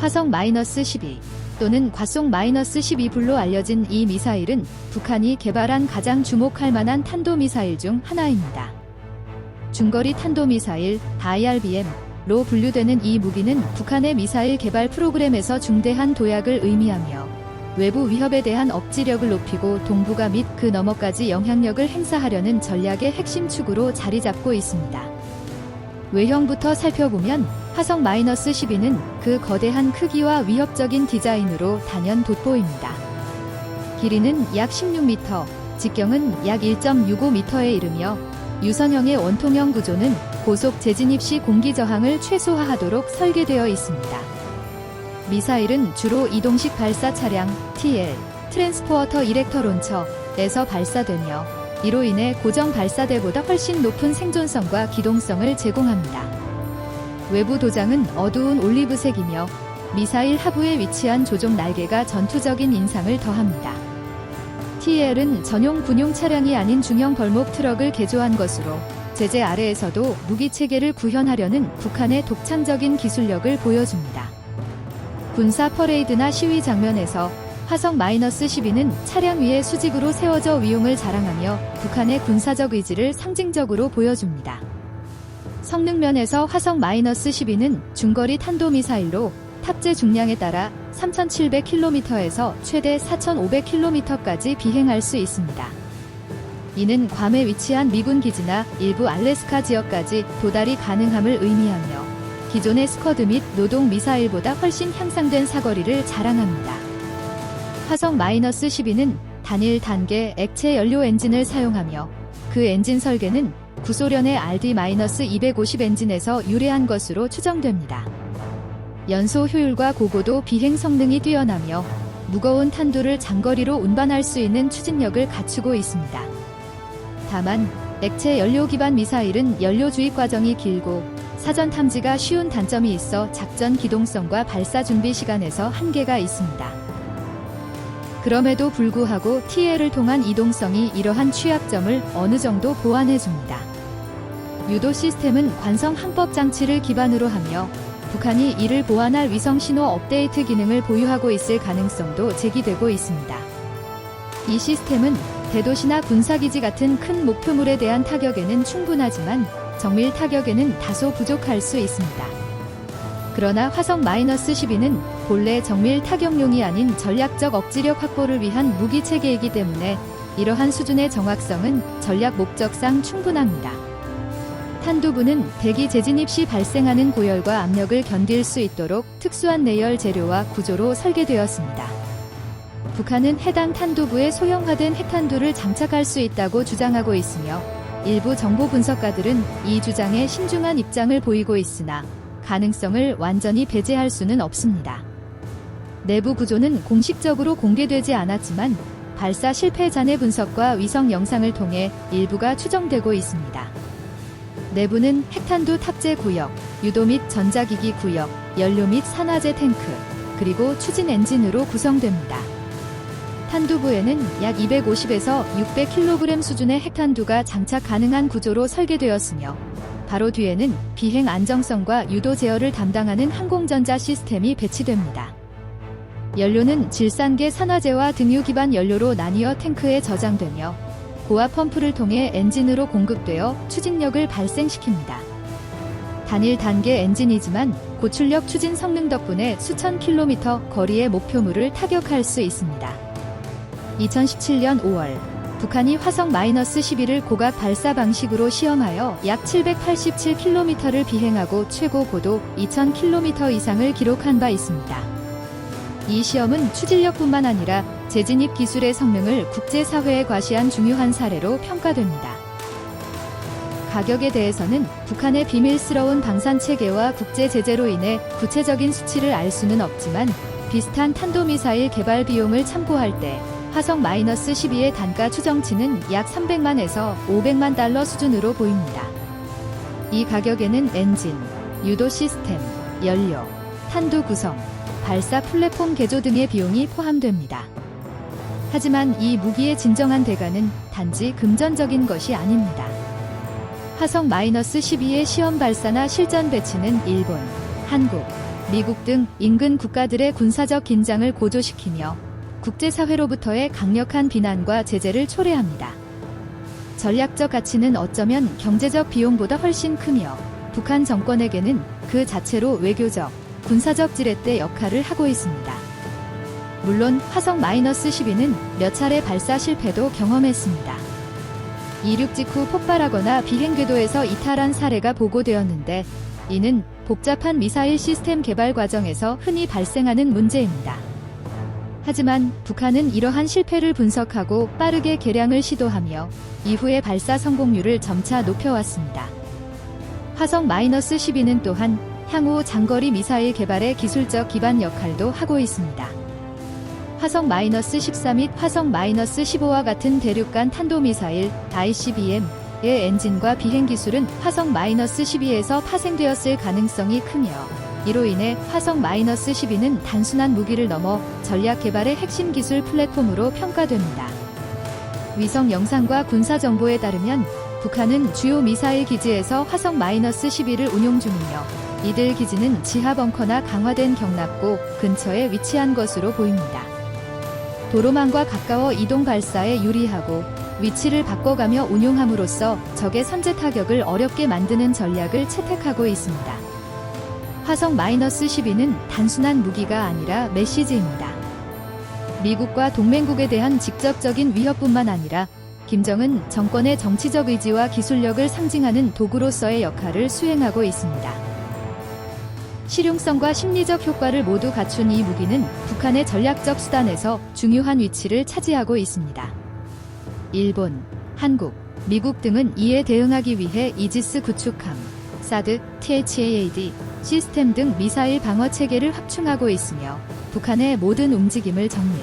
화성 마이너스 12 또는 과속 마이너스 12불로 알려진 이 미사일은 북한이 개발한 가장 주목할 만한 탄도미사일 중 하나입니다. 중거리 탄도미사일 IRBM로 분류되는 이 무기는 북한의 미사일 개발 프로그램에서 중대한 도약을 의미하며 외부 위협에 대한 억지력을 높이고 동북아 및 그 너머까지 영향력을 행사하려는 전략의 핵심 축으로 자리 잡고 있습니다. 외형부터 살펴보면 화성 마이너스 12는 그 거대한 크기와 위협적인 디자인으로 단연 돋보입니다. 길이는 약 16m, 직경은 약 1.65m에 이르며 유선형의 원통형 구조는 고속 재진입 시 공기 저항을 최소화하도록 설계되어 있습니다. 미사일은 주로 이동식 발사 차량 TL 트랜스포어터 이렉터 론처에서 발사되며 이로 인해 고정 발사대보다 훨씬 높은 생존성과 기동성을 제공합니다. 외부 도장은 어두운 올리브색이며 미사일 하부에 위치한 조종 날개가 전투적인 인상을 더합니다. TL은 전용 군용 차량이 아닌 중형 벌목 트럭을 개조한 것으로 제재 아래에서도 무기 체계를 구현하려는 북한의 독창적인 기술력을 보여줍니다. 군사 퍼레이드나 시위 장면에서 화성 마이너스 12는 차량 위에 수직으로 세워져 위용을 자랑하며 북한의 군사적 의지를 상징적으로 보여줍니다. 성능 면에서 화성 마이너스 12는 중거리 탄도미사일로 탑재 중량에 따라 3,700km에서 최대 4,500km까지 비행할 수 있습니다. 이는 괌에 위치한 미군 기지나 일부 알래스카 지역까지 도달이 가능함을 의미하며 기존의 스커드 및 노동 미사일보다 훨씬 향상된 사거리를 자랑합니다. 화성 마이너스 12는 단일 단계 액체 연료 엔진을 사용하며 그 엔진 설계는 구소련의 RD-250 엔진에서 유래한 것으로 추정됩니다. 연소 효율과 고고도 비행 성능이 뛰어나며 무거운 탄두를 장거리로 운반할 수 있는 추진력을 갖추고 있습니다. 다만 액체 연료 기반 미사일은 연료 주입 과정이 길고 사전 탐지가 쉬운 단점이 있어 작전 기동성과 발사 준비 시간에서 한계가 있습니다. 그럼에도 불구하고 TL을 통한 이동성이 이러한 취약점을 어느 정도 보완해 줍니다. 유도 시스템은 관성 항법 장치를 기반으로 하며 북한이 이를 보완할 위성 신호 업데이트 기능을 보유하고 있을 가능성도 제기되고 있습니다. 이 시스템은 대도시나 군사기지 같은 큰 목표물에 대한 타격에는 충분하지만 정밀 타격에는 다소 부족할 수 있습니다. 그러나 화성 마이너스 12는 본래 정밀 타격용이 아닌 전략적 억지력 확보를 위한 무기 체계이기 때문에 이러한 수준의 정확성은 전략 목적상 충분합니다. 탄두부는 대기 재진입 시 발생하는 고열과 압력을 견딜 수 있도록 특수한 내열 재료와 구조로 설계되었습니다. 북한은 해당 탄두부에 소형화된 핵탄두를 장착할 수 있다고 주장하고 있으며 일부 정보 분석가들은 이 주장에 신중한 입장을 보이고 있으나 가능성을 완전히 배제할 수는 없습니다. 내부 구조는 공식적으로 공개되지 않았지만 발사 실패 잔해 분석과 위성 영상을 통해 일부가 추정되고 있습니다. 내부는 핵탄두 탑재 구역, 유도 및 전자기기 구역, 연료 및 산화제 탱크, 그리고 추진 엔진으로 구성됩니다. 탄두부에는 약 250에서 600kg 수준의 핵탄두가 장착 가능한 구조로 설계되었으며 바로 뒤에는 비행 안정성과 유도 제어를 담당하는 항공전자 시스템이 배치됩니다. 연료는 질산계 산화제와 등유 기반 연료로 나뉘어 탱크에 저장되며 고압 펌프를 통해 엔진으로 공급되어 추진력을 발생시킵니다. 단일 단계 엔진이지만 고출력 추진 성능 덕분에 수천 킬로미터 거리의 목표물을 타격할 수 있습니다. 2017년 5월 북한이 화성 마이너스 11을 고각 발사 방식으로 시험하여 약 787km를 비행하고 최고 고도 2000km 이상을 기록한 바 있습니다. 이 시험은 추진력뿐만 아니라 재진입 기술의 성능을 국제사회에 과시한 중요한 사례로 평가됩니다. 가격에 대해서는 북한의 비밀스러운 방산 체계와 국제 제재로 인해 구체적인 수치를 알 수는 없지만 비슷한 탄도미사일 개발 비용을 참고할 때 화성 마이너스 12의 단가 추정치는 약 300만에서 500만 달러 수준으로 보입니다. 이 가격에는 엔진, 유도 시스템, 연료, 탄두 구성, 발사 플랫폼 개조 등의 비용이 포함됩니다. 하지만 이 무기의 진정한 대가는 단지 금전적인 것이 아닙니다. 화성 마이너스 12의 시험 발사나 실전 배치는 일본, 한국, 미국 등 인근 국가들의 군사적 긴장을 고조시키며 국제사회로부터의 강력한 비난과 제재를 초래합니다. 전략적 가치는 어쩌면 경제적 비용보다 훨씬 크며 북한 정권에게는 그 자체로 외교적, 군사적 지렛대 역할을 하고 있습니다. 물론 화성 마이너스 12는 몇 차례 발사 실패도 경험했습니다. 이륙 직후 폭발하거나 비행 궤도에서 이탈한 사례가 보고되었는데 이는 복잡한 미사일 시스템 개발 과정에서 흔히 발생하는 문제입니다. 하지만 북한은 이러한 실패를 분석하고 빠르게 개량을 시도하며 이후의 발사 성공률을 점차 높여왔습니다. 화성 마이너스 12는 또한 향후 장거리 미사일 개발의 기술적 기반 역할도 하고 있습니다. 화성 마이너스 14 및 화성 마이너스 15와 같은 대륙간 탄도미사일 ICBM의 엔진과 비행 기술은 화성 마이너스 12에서 파생되었을 가능성이 크며 이로 인해 화성 마이너스 12는 단순한 무기를 넘어 전략 개발의 핵심 기술 플랫폼으로 평가됩니다. 위성 영상과 군사 정보에 따르면 북한은 주요 미사일 기지에서 화성 마이너스 12를 운용 중이며 이들 기지는 지하 벙커나 강화된 경납고 근처에 위치한 것으로 보입니다. 도로망과 가까워 이동 발사에 유리하고 위치를 바꿔가며 운용함으로써 적의 선제 타격을 어렵게 만드는 전략을 채택하고 있습니다. 화성 마이너스 12는 단순한 무기가 아니라 메시지입니다. 미국과 동맹국에 대한 직접적인 위협뿐만 아니라 김정은 정권의 정치적 의지와 기술력을 상징하는 도구로서의 역할을 수행하고 있습니다. 실용성과 심리적 효과를 모두 갖춘 이 무기는 북한의 전략적 수단에서 중요한 위치를 차지하고 있습니다. 일본, 한국, 미국 등은 이에 대응하기 위해 이지스 구축함, 사드, THAAD 시스템 등 미사일 방어 체계를 확충하고 있으며 북한의 모든 움직임을 정밀,